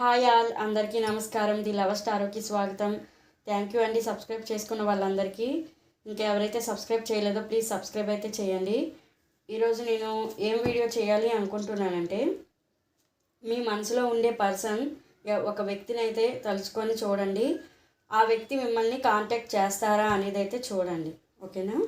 Hi all అందరికీ నమస్కారం. The love స్టారోకి స్వాగతం. థ్యాంక్ యూ అండి సబ్స్క్రైబ్ చేసుకున్న వాళ్ళందరికీ. ఇంకా ఎవరైతే సబ్స్క్రైబ్ చేయలేదో ప్లీజ్ సబ్స్క్రైబ్ అయితే చేయండి. ఈరోజు నేను ఏం వీడియో చేయాలి అనుకుంటున్నానంటే మీ మనసులో ఉండే పర్సన్ ఒక వ్యక్తిని అయితే తలుచుకొని చూడండి. ఆ వ్యక్తి మిమ్మల్ని కాంటాక్ట్ చేస్తారా అనేది అయితే చూడండి. ఓకేనా?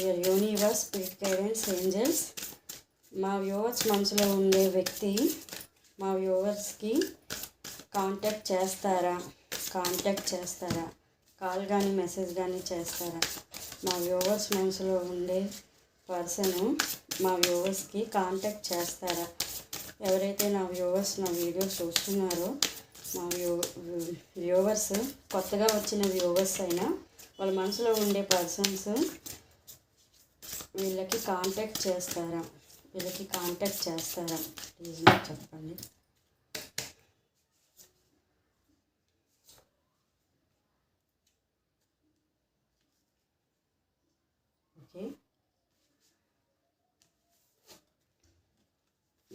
Your universe spirit guidance angels మా వ్యూవర్స్ మనసులో ఉండే వ్యక్తి మా వ్యూవర్స్కి కాంటాక్ట్ చేస్తారా? కాంటాక్ట్ చేస్తారా? కాల్ కానీ మెసేజ్ కానీ చేస్తారా? మా వ్యూవర్స్ మనసులో ఉండే పర్సను మా వ్యూవర్స్కి కాంటాక్ట్ చేస్తారా? ఎవరైతే నా వ్యూవర్స్ నా వీడియోస్ చూస్తున్నారో మా వ్యూ వ్యూవర్స్ కొత్తగా వచ్చిన వ్యూవర్స్ అయినా వాళ్ళ మనసులో ఉండే పర్సన్స్ వీళ్ళకి కాంటాక్ట్ చేస్తారా? వీళ్ళకి కాంటాక్ట్ చేస్తారా? ప్లీజ్ నాకు చెప్పండి.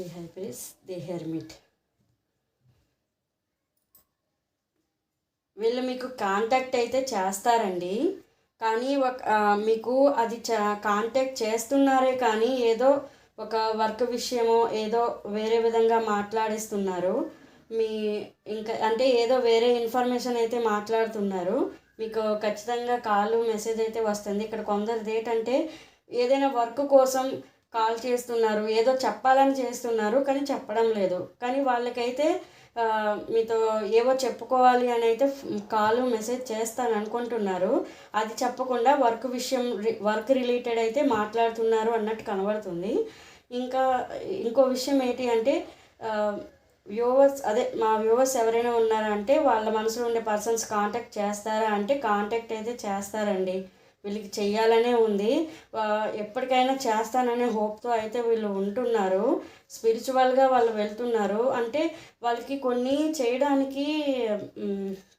ది హైపీస్ ది హెర్మిట్ వీళ్ళు మీకు కాంటాక్ట్ అయితే చేస్తారండి. కానీ ఒక మీకు అది చా కాంటాక్ట్ చేస్తున్నారే కానీ ఏదో ఒక వర్క్ విషయమో ఏదో వేరే విధంగా మాట్లాడిస్తున్నారు. మీ ఇంకా అంటే ఏదో వేరే ఇన్ఫర్మేషన్ అయితే మాట్లాడుతున్నారు. మీకు ఖచ్చితంగా కాల్ మెసేజ్ అయితే వస్తుంది. ఇక్కడ కొందరిది ఏంటంటే ఏదైనా వర్క్ కోసం కాల్ చేస్తున్నారు ఏదో చెప్పాలని చేస్తున్నారు కానీ చెప్పడం లేదు. కానీ వాళ్ళకైతే మీతో ఏవో చెప్పుకోవాలి అని అయితే కాల్ మెసేజ్ చేస్తాను అనుకుంటున్నారు. అది చెప్పకుండా వర్క్ విషయం వర్క్ రిలేటెడ్ అయితే మాట్లాడుతున్నారు అన్నట్టు కనబడుతుంది. ఇంకా ఇంకో విషయం ఏంటి అంటే వ్యూవర్స్ అదే మా వ్యూవర్స్ ఎవరైనా ఉన్నారా అంటే వాళ్ళ మనసులో ఉండే పర్సన్స్ కాంటాక్ట్ చేస్తారా అంటే కాంటాక్ట్ అయితే చేస్తారండి. వీళ్ళకి చేయాలనే ఉంది. ఎప్పటికైనా చేస్తాననే హోప్తో అయితే వీళ్ళు ఉంటున్నారు. స్పిరిచువల్గా వాళ్ళు వెళ్తున్నారు. అంటే వాళ్ళకి కొన్ని చేయడానికి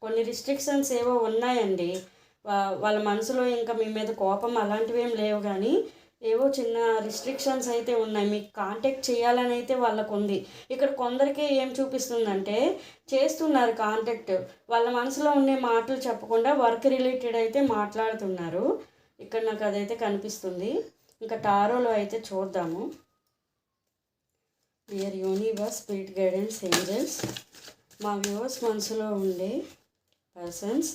కొన్ని రిస్ట్రిక్షన్స్ ఏవో ఉన్నాయండి. వాళ్ళ మనసులో ఇంకా మీ మీద కోపం అలాంటివి ఏం లేవు కానీ ఏవో చిన్న రిస్ట్రిక్షన్స్ అయితే ఉన్నాయి. మీకు కాంటాక్ట్ చేయాలని అయితే వాళ్ళకు ఉంది ఇక్కడ కొందరికి ఏం చూపిస్తుందంటే చేస్తున్నారు కాంటాక్ట్ వాళ్ళ మనసులో ఉండే మాటలు చెప్పకుండా వర్క్ రిలేటెడ్ అయితే మాట్లాడుతున్నారు. ఇక్కడ నాకు అదైతే కనిపిస్తుంది. ఇంకా టారోలో అయితే చూద్దాము. Dear universe spirit guidance angels మా వ్యూవర్స్ మనసులో ఉండే పర్సన్స్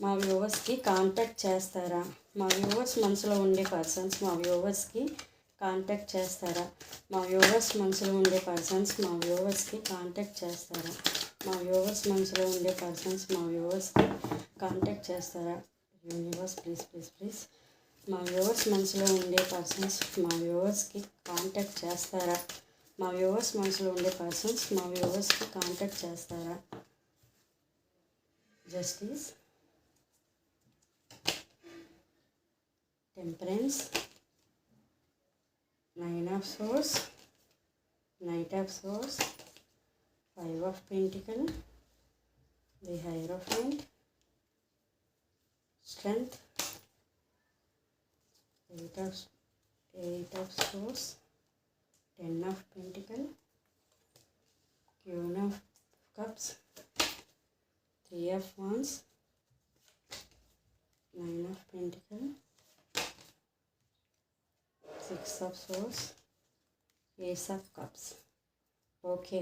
మా వ్యూవర్స్కి కాంటాక్ట్ చేస్తారా? మా వ్యూవర్స్ మనసులో ఉండే పర్సన్స్ మా వ్యూవర్స్కి కాంటాక్ట్ చేస్తారా? మా వ్యూవర్స్ మనసులో ఉండే పర్సన్స్ మా వ్యూవర్స్కి కాంటాక్ట్ చేస్తారా? మా వ్యూవర్స్ మనసులో ఉండే పర్సన్స్ మా వ్యూవర్స్కి కాంటాక్ట్ చేస్తారా? యూనివర్స్ ప్లీజ్ ప్లీజ్ ప్లీజ్ మా వ్యూవర్స్ మనసులో ఉండే పర్సన్స్ మా వ్యూవర్స్కి కాంటాక్ట్ చేస్తారా? మా వ్యూవర్స్ మనసులో ఉండే పర్సన్స్ మా వ్యూవర్స్కి కాంటాక్ట్ చేస్తారా? Justice temperance nine of swords knight of swords five of pentacle the hierophant strength eight of eight of swords ten of pentacle queen of cups three of wands nine of pentacle six of swords ace of cups okay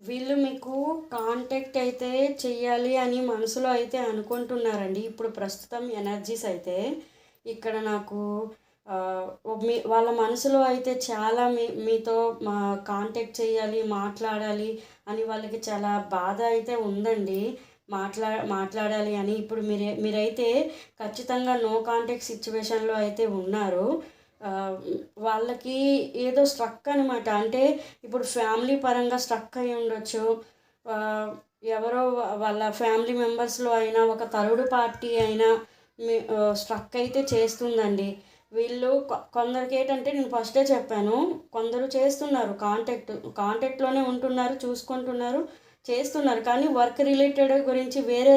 వీళ్ళు మీకు contact అయితే చెయ్యాలి అని మనసులో అయితే అనుకుంటున్నారండి. ఇప్పుడు ప్రస్తుతం ఎనర్జీస్ అయితే ఇక్కడ నాకు మీ వాళ్ళ మనసులో అయితే చాలా మీ మీతో మా కాంటాక్ట్ చేయాలి మాట్లాడాలి అని వాళ్ళకి చాలా బాధ అయితే ఉందండి. మాట్లా మాట్లాడాలి అని ఇప్పుడు మీరే మీరైతే ఖచ్చితంగా నో కాంటాక్ట్ సిచ్యువేషన్లో అయితే ఉన్నారు. వాళ్ళకి ఏదో స్ట్రక్ అనమాట అంటే ఇప్పుడు ఫ్యామిలీ పరంగా స్ట్రక్ అయి ఉండొచ్చు. ఎవరో వాళ్ళ ఫ్యామిలీ మెంబర్స్లో అయినా ఒక తరుడు పార్టీ అయినా స్ట్రక్ అయితే చేస్తుందండి. వీళ్ళు కొ- కొందరికి ఏంటంటే నేను ఫస్టే చెప్పాను. కొందరు చేస్తున్నారు. కాంటాక్ట్ కాంటాక్ట్లోనే ఉంటున్నారు చూసుకుంటున్నారు. చేస్తున్నారు. కానీ వర్క్ రిలేటెడ్ గురించి వేరే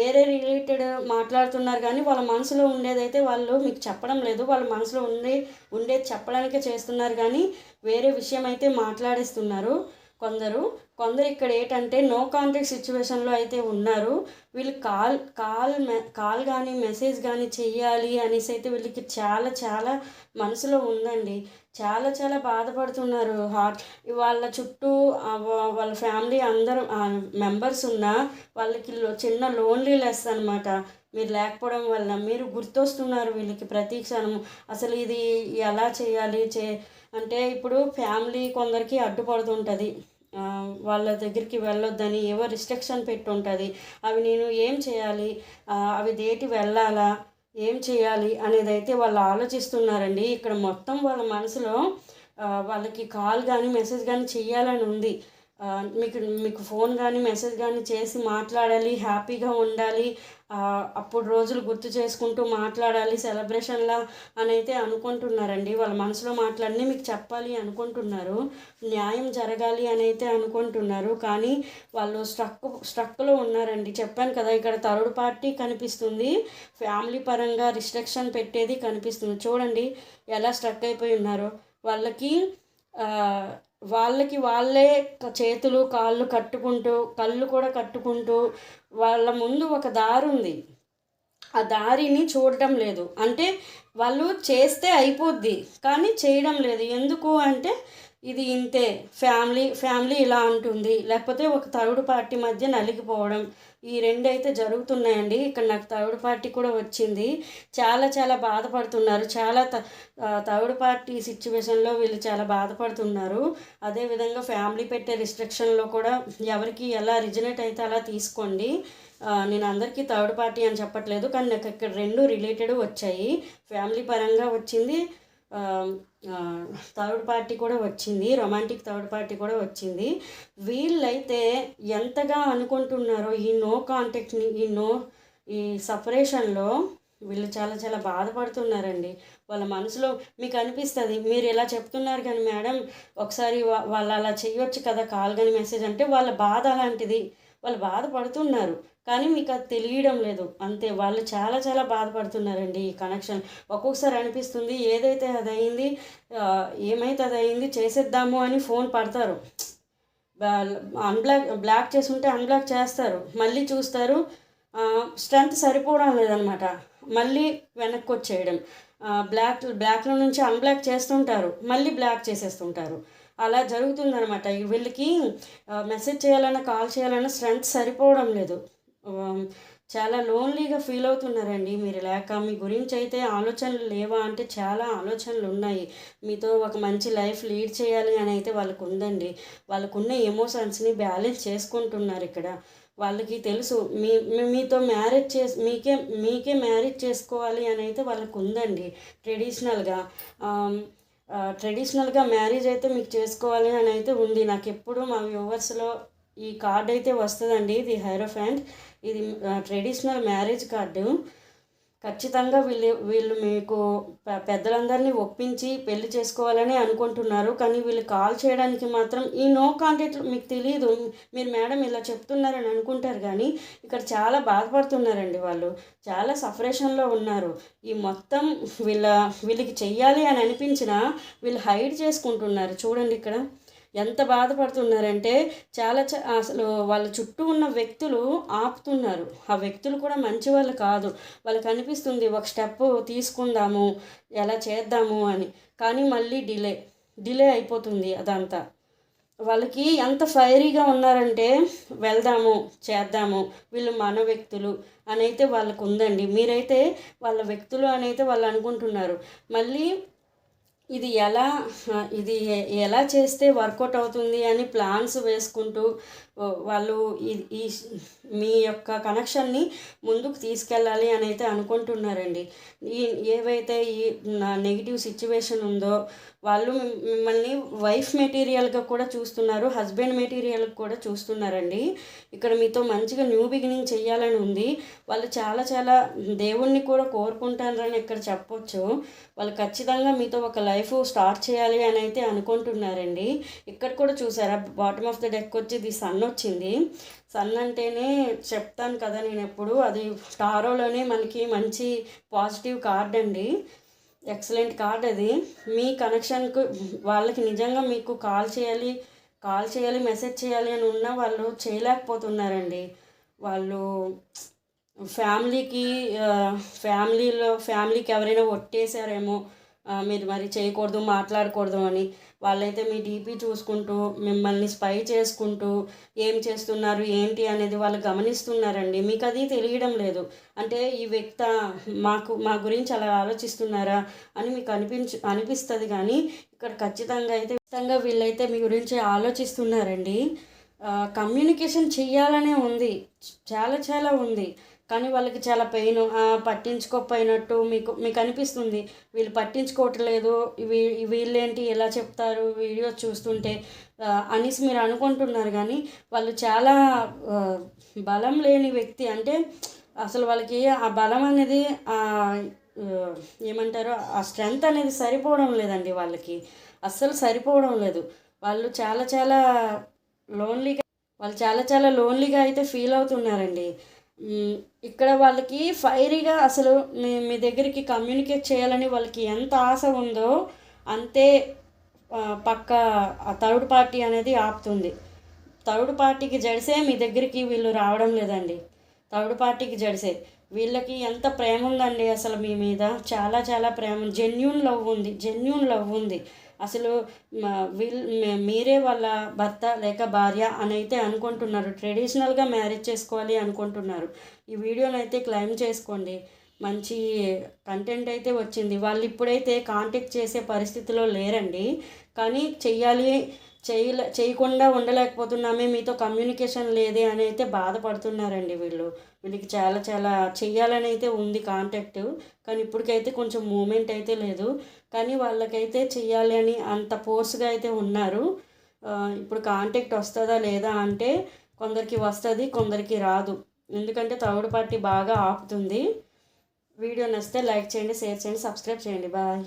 వేరే రిలేటెడ్ మాట్లాడుతున్నారు. కానీ వాళ్ళ మనసులో ఉండేదైతే వాళ్ళు మీకు చెప్పడం లేదు. వాళ్ళ మనసులో ఉండే ఉండేది చెప్పడానికే చేస్తున్నారు. కానీ వేరే విషయం అయితే మాట్లాడేస్తున్నారు కొందరు. కొందరు ఇక్కడ ఏంటంటే నో కాంటాక్ట్ సిచ్యువేషన్లో అయితే ఉన్నారు. వీళ్ళు కాల్ కాల్ మె కాల్ కానీ మెసేజ్ కానీ చెయ్యాలి అనేసి అయితే వీళ్ళకి చాలా చాలా మనసులో ఉందండి. చాలా చాలా బాధపడుతున్నారు. హార్ట్ వాళ్ళ చుట్టూ వాళ్ళ ఫ్యామిలీ అందరూ మెంబర్స్ ఉన్నా వాళ్ళకి చిన్న లోన్లీ లెస్ అనమాట మీరు లేకపోవడం వల్ల మీరు గుర్తొస్తున్నారు వీళ్ళకి ప్రతి క్షణం అసలు ఇది ఎలా చేయాలి? చే అంటే ఇప్పుడు ఫ్యామిలీ కొందరికి అడ్డుపడుతుంటుంది. వాళ్ళ దగ్గరికి వెళ్ళొద్దని ఏవో రిస్ట్రిక్షన్ పెట్టుంటుంది. అవి నేను ఏం చేయాలి? అవి దేటి వెళ్ళాలా? ఏం చేయాలి అనేది అయితే వాళ్ళు ఆలోచిస్తున్నారండి. ఇక్కడ మొత్తం వాళ్ళ మనసులో వాళ్ళకి కాల్ కానీ మెసేజ్ కానీ చెయ్యాలని ఉంది. మీకు మీకు ఫోన్ కానీ మెసేజ్ కానీ చేసి మాట్లాడాలి హ్యాపీగా ఉండాలి అప్పుడు రోజులు గుర్తు చేసుకుంటూ మాట్లాడాలి సెలబ్రేషన్లా అని అయితే అనుకుంటున్నారండి. వాళ్ళ మనసులో మాట్లాడి మీకు చెప్పాలి అనుకుంటున్నారు. న్యాయం జరగాలి అని అయితే అనుకుంటున్నారు. కానీ వాళ్ళు స్ట్రక్ స్ట్రక్లో ఉన్నారండి. చెప్పాను కదా ఇక్కడ థర్డ్ పార్టీ కనిపిస్తుంది. ఫ్యామిలీ పరంగా రిస్ట్రిక్షన్ పెట్టేది కనిపిస్తుంది. చూడండి ఎలా స్ట్రక్ అయిపోయి ఉన్నారో. వాళ్ళకి వాళ్ళకి వాళ్ళే చేతులు కాళ్ళు కట్టుకుంటూ కళ్ళు కూడా కట్టుకుంటూ వాళ్ళ ముందు ఒక దారి ఉంది. ఆ దారిని చూడటం లేదు. అంటే వాళ్ళు చేస్తే అయిపోద్ది కానీ చేయడం లేదు. ఎందుకు అంటే ఇది ఇంతే. ఫ్యామిలీ ఫ్యామిలీ ఇలా ఉంటుంది లేకపోతే ఒక థర్డ్ పార్టీ మధ్య నలిగిపోవడం. ఈ రెండు అయితే జరుగుతున్నాయండి. ఇక్కడ నాకు థర్డ్ పార్టీ కూడా వచ్చింది. చాలా చాలా బాధపడుతున్నారు. చాలా త థర్డ్ పార్టీ సిచ్యువేషన్లో వీళ్ళు చాలా బాధపడుతున్నారు. అదేవిధంగా ఫ్యామిలీ పెట్టే రిస్ట్రిక్షన్లో కూడా ఎవరికి ఎలా రిజనేట్ అయితే అలా తీసుకోండి. నేను అందరికీ థర్డ్ పార్టీ అని చెప్పట్లేదు. కానీ నాకు ఇక్కడ రెండు రిలేటెడ్ వచ్చాయి. ఫ్యామిలీ పరంగా వచ్చింది. థర్డ్ పార్టీ కూడా వచ్చింది రొమాంటిక్ థర్డ్ పార్టీ కూడా వచ్చింది. వీళ్ళైతే ఎంతగా అనుకుంటున్నారో ఈ నో కాంటాక్ట్ని ఈ నో ఈ సపరేషన్లో వీళ్ళు చాలా చాలా బాధపడుతున్నారండి. వాళ్ళ మనసులో మీకు అనిపిస్తుంది మీరు ఇలా చెప్తున్నారు కానీ మేడం ఒకసారి వా- వాళ్ళు అలా చేయొచ్చు కదా కాల్ కానీ మెసేజ్ అంటే వాళ్ళ బాధ అలాంటిది. వాళ్ళు బాధపడుతున్నారు. కానీ మీకు అది తెలియడం లేదు. అంతే వాళ్ళు చాలా చాలా బాధపడుతున్నారండి ఈ కనెక్షన్ ఒక్కొక్కసారి అనిపిస్తుంది ఏదైతే అది అయింది ఏమైతే అది అయింది చేసేద్దాము అని ఫోన్ పడతారు. అన్బ్లాక్ బ్లాక్ చేసుంటే అన్బ్లాక్ చేస్తారు. మళ్ళీ చూస్తారు స్ట్రెంత్ సరిపోవడం లేదనమాట. మళ్ళీ వెనక్కి వచ్చేయడం. బ్లాక్ బ్లాక్లో నుంచి అన్బ్లాక్ చేస్తుంటారు మళ్ళీ బ్లాక్ చేసేస్తుంటారు. అలా జరుగుతుందనమాట. వీళ్ళకి మెసేజ్ చేయాలన్నా కాల్ చేయాలన్నా స్ట్రెంత్ సరిపోవడం లేదు. చాలా లోన్లీగా ఫీల్ అవుతున్నారండి. మీరు లేక మీ గురించి అయితే ఆలోచనలు లేవా అంటే చాలా ఆలోచనలు ఉన్నాయి. మీతో ఒక మంచి లైఫ్ లీడ్ చేయాలి అని అయితే వాళ్ళకు ఉందండి వాళ్ళకున్న ఎమోషన్స్ని బ్యాలెన్స్ చేసుకుంటున్నారు ఇక్కడ. వాళ్ళకి తెలుసు మీ మీతో మ్యారేజ్ చేసి మీకే మీకే మ్యారేజ్ చేసుకోవాలి అని అయితే వాళ్ళకు ఉందండి ట్రెడిషనల్గా ట్రెడిషనల్గా మ్యారేజ్ అయితే మీకు చేసుకోవాలి అని అయితే ఉంది. నాకు ఎప్పుడు మా వ్యూవర్స్లో ఈ కార్డ్ అయితే వస్తుందండి ఇది హైరోఫ్యాంట్ ఇది ట్రెడిషనల్ మ్యారేజ్ కార్డు. ఖచ్చితంగా వీళ్ళు వీళ్ళు మీకు పెద్దలందరినీ ఒప్పించి పెళ్ళి చేసుకోవాలని అనుకుంటున్నారు కానీ వీళ్ళు కాల్ చేయడానికి మాత్రం ఈ నో కాంటాక్ట్ మీకు తెలియదు మీరు మేడం ఇలా చెప్తున్నారని అనుకుంటారు కానీ ఇక్కడ చాలా బాధపడుతున్నారండి వాళ్ళు. చాలా సఫరేషన్లో ఉన్నారు. ఈ మొత్తం వీళ్ళ వీళ్ళకి చెయ్యాలి అని అనిపించినా వీళ్ళు హైడ్ చేసుకుంటున్నారు. చూడండి ఇక్కడ. ఎంత బాధపడుతున్నారంటే చాలా అసలు వాళ్ళ చుట్టూ ఉన్న వ్యక్తులు ఆపుతున్నారు. ఆ వ్యక్తులు కూడా మంచి వాళ్ళు కాదు. వాళ్ళకి అనిపిస్తుంది ఒక స్టెప్ తీసుకుందాము ఎలా చేద్దాము అని. కానీ మళ్ళీ డిలే డిలే అయిపోతుంది అదంతా. వాళ్ళకి ఎంత ఫైరీగా ఉన్నారంటే వెళ్దాము చేద్దాము వీళ్ళు మన వ్యక్తులు అని అయితే వాళ్ళకు ఉందండి మీరైతే వాళ్ళ వ్యక్తులు అనైతే వాళ్ళు అనుకుంటున్నారు. మళ్ళీ ఇది ఎలా ఇది ఎలా చేస్తే వర్కౌట్ అవుతుంది అని ప్లాన్స్ వేసుకుంటూ వాళ్ళు ఈ- ఈ మీ యొక్క కనెక్షన్ని ముందుకు తీసుకెళ్ళాలి అని అయితే అనుకుంటున్నారండి. ఈ ఏవైతే ఈ నెగిటివ్ సిచ్యువేషన్ ఉందో వాళ్ళు మిమ్మల్ని వైఫ్ మెటీరియల్గా కూడా చూస్తున్నారు హస్బెండ్ మెటీరియల్ కూడా చూస్తున్నారండి. ఇక్కడ మీతో మంచిగా న్యూ బిగినింగ్ చేయాలని ఉంది. వాళ్ళు చాలా చాలా దేవుణ్ణి కూడా కోరుకుంటారని ఇక్కడ చెప్పొచ్చు. వాళ్ళు ఖచ్చితంగా మీతో ఒక లైఫ్ లైఫ్ స్టార్ట్ చేయాలి అని అయితే అనుకుంటున్నారండి. ఇక్కడ కూడా చూసారా బాటమ్ ఆఫ్ ద డెక్ వచ్చి ఇది సన్ వచ్చింది. సన్ అంటేనే చెప్తాను కదా నేను ఎప్పుడు అది టారోలోనే మనకి మంచి పాజిటివ్ కార్డ్ అండి. ఎక్సలెంట్ కార్డ్ అది. మీ కనెక్షన్కు వాళ్ళకి నిజంగా మీకు కాల్ చేయాలి కాల్ చేయాలి మెసేజ్ చేయాలి అని ఉన్నా వాళ్ళు చేయలేకపోతున్నారండి. వాళ్ళు ఫ్యామిలీకి ఫ్యామిలీలో ఫ్యామిలీకి ఎవరైనా ఒట్టేశారేమో మీరు మరి చేయకూడదు మాట్లాడకూడదు అని. వాళ్ళైతే మీ డీపీ చూసుకుంటూ మిమ్మల్ని స్పై చేసుకుంటూ ఏం చేస్తున్నారు ఏంటి అనేది వాళ్ళు గమనిస్తున్నారండి. మీకు అది తెలియడం లేదు. అంటే ఈ వ్యక్త మాకు మా గురించి అలా ఆలోచిస్తున్నారా అని మీకు అనిపించు అనిపిస్తుంది కానీ ఇక్కడ ఖచ్చితంగా అయితే ఖచ్చితంగా వీళ్ళైతే మీ గురించి ఆలోచిస్తున్నారండి. కమ్యూనికేషన్ చేయాలనే ఉంది. చాలా చాలా ఉంది. కానీ వాళ్ళకి చాలా పెయిన్ పట్టించుకోకపోయినట్టు మీకు మీకు అనిపిస్తుంది. వీళ్ళు పట్టించుకోవట్లేదు వీ- వీళ్ళేంటి ఎలా చెప్తారు వీడియో చూస్తుంటే అనేసి మీరు అనుకుంటున్నారు కానీ వాళ్ళు చాలా బలం లేని వ్యక్తి. అంటే అసలు వాళ్ళకి ఆ బలం అనేది ఏమంటారు ఆ స్ట్రెంగ్త్ అనేది సరిపోవడం లేదండి వాళ్ళకి. అస్సలు సరిపోవడం లేదు. వాళ్ళు చాలా చాలా లోన్లీగా వాళ్ళు చాలా చాలా లోన్లీగా అయితే ఫీల్ అవుతున్నారండి. ఇక్కడ వాళ్ళకి ఫైరీగా అసలు మీ మీ దగ్గరికి కమ్యూనికేట్ చేయాలని వాళ్ళకి ఎంత ఆశ ఉందో అంతే పక్క థర్డ్ పార్టీ అనేది ఆపుతుంది. థర్డ్ పార్టీకి జడిసే మీ దగ్గరికి వీళ్ళు రావడం లేదండి. థర్డ్ పార్టీకి జడిసే. వీళ్ళకి ఎంత ప్రేమ ఉందండి అసలు మీ మీద. చాలా చాలా ప్రేమ జెన్యున్ లవ్ ఉంది జెన్యున్ లవ్ ఉంది. అసలు వీల్ మీరే వాళ్ళ భర్త లేక భార్య అని అయితే అనుకుంటున్నారు. ట్రెడిషనల్గా మ్యారేజ్ చేసుకోవాలి అనుకుంటున్నారు. ఈ వీడియోని అయితే క్లైమ్ చేసుకోండి. మంచి కంటెంట్ అయితే వచ్చింది. వాళ్ళు ఇప్పుడైతే కాంటాక్ట్ చేసే పరిస్థితిలో లేరండి. కానీ చెయ్యాలి చేయలే చేయకుండా ఉండలేకపోతున్నామే మీతో కమ్యూనికేషన్ లేదే అని అయితే బాధపడుతున్నారండి వీళ్ళు. వీళ్ళకి చాలా చాలా చెయ్యాలని అయితే ఉంది కాంటాక్ట్ కానీ ఇప్పటికైతే కొంచెం మూమెంట్ అయితే లేదు. కానీ వాళ్ళకైతే చెయ్యాలి అని అంత ఫోర్స్గా అయితే ఉన్నారు. ఇప్పుడు కాంటాక్ట్ వస్తుందా లేదా అంటే కొందరికి వస్తుంది కొందరికి రాదు. ఎందుకంటే థర్డ్ పార్టీ బాగా ఆపుతుంది. వీడియో నచ్చితే లైక్ చేయండి షేర్ చేయండి సబ్స్క్రైబ్ చేయండి. బాయ్.